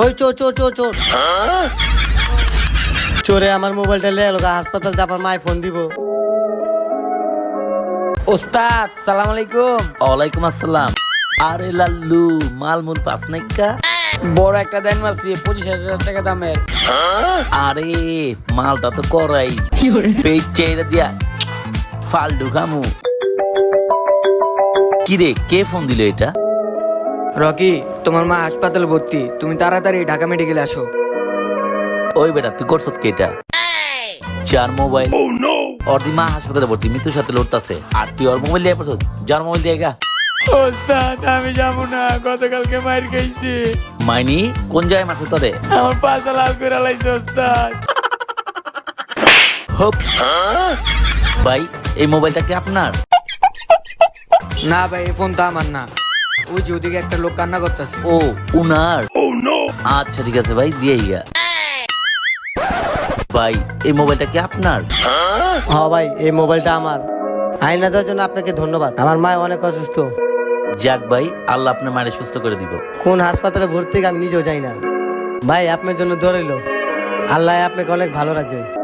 ওই চোর চোর চোর চোর। চোরে আমার মোবাইলটা লে এলো হাসপাতাল যাবার মায় ফোন দিব। ওস্তাদ সালাম আলাইকুম। ওয়ালাইকুম আসসালাম। আরে লাল্লু মাল মুল পাস নাইকা বড় একটা দেন মারছি পঁচিশ হাজার টাকা দামের। আরে মালটা তো করাই। পেট চাইরা দিয়া ফালডু খামু। কিরে কে ফোন দিল এটা? রকি তোমার মা হাসপাতালে ভর্তি। তুমি তাড়াতাড়ি ঢাকা মেডিকেলে আসো। ওই বেটা তুই করছত কে এটা চার মোবাইল ওর দি মা হাসপাতালে ভর্তি মৃত্যুর সাথে লড়তাছে। আর তুই ওর মোবাইল দিয়ে পড়ছত? যার মোবাইল দিয়ে গা। ওস্তাদ আমি যাব না গতকালকে মার খাইছি মাইনি কোন জায়গায় মারছে তোরে? আমার পাশা লাল করে লাইছে ওস্তাদ। হপ। ভাই এই মোবাইলটা কি আপনার? না ভাই এই ফোন তো আমার না। ওই যে ওদিকে একটা লোক কান্না করতেছে। ও উনার? আচ্ছা ঠিক আছে ভাই দিয়ে গা ভাই এই মোবাইলটা কি আপনার? হ ভাই এই মোবাইলটা আমার। আইনা দেওয়ার জন্য আপনাকে ধন্যবাদ। আমার মা অনেক অসুস্থ। যাক ভাই আল্লাহ আপনার মায়ের সুস্থ করে দিব। কোন হাসপাতালে ভর্তি আমি নিজেও যাই না। ভাই আপনার জন্য ধরেলো আল্লাহ আপনাকে অনেক ভালো রাখবে।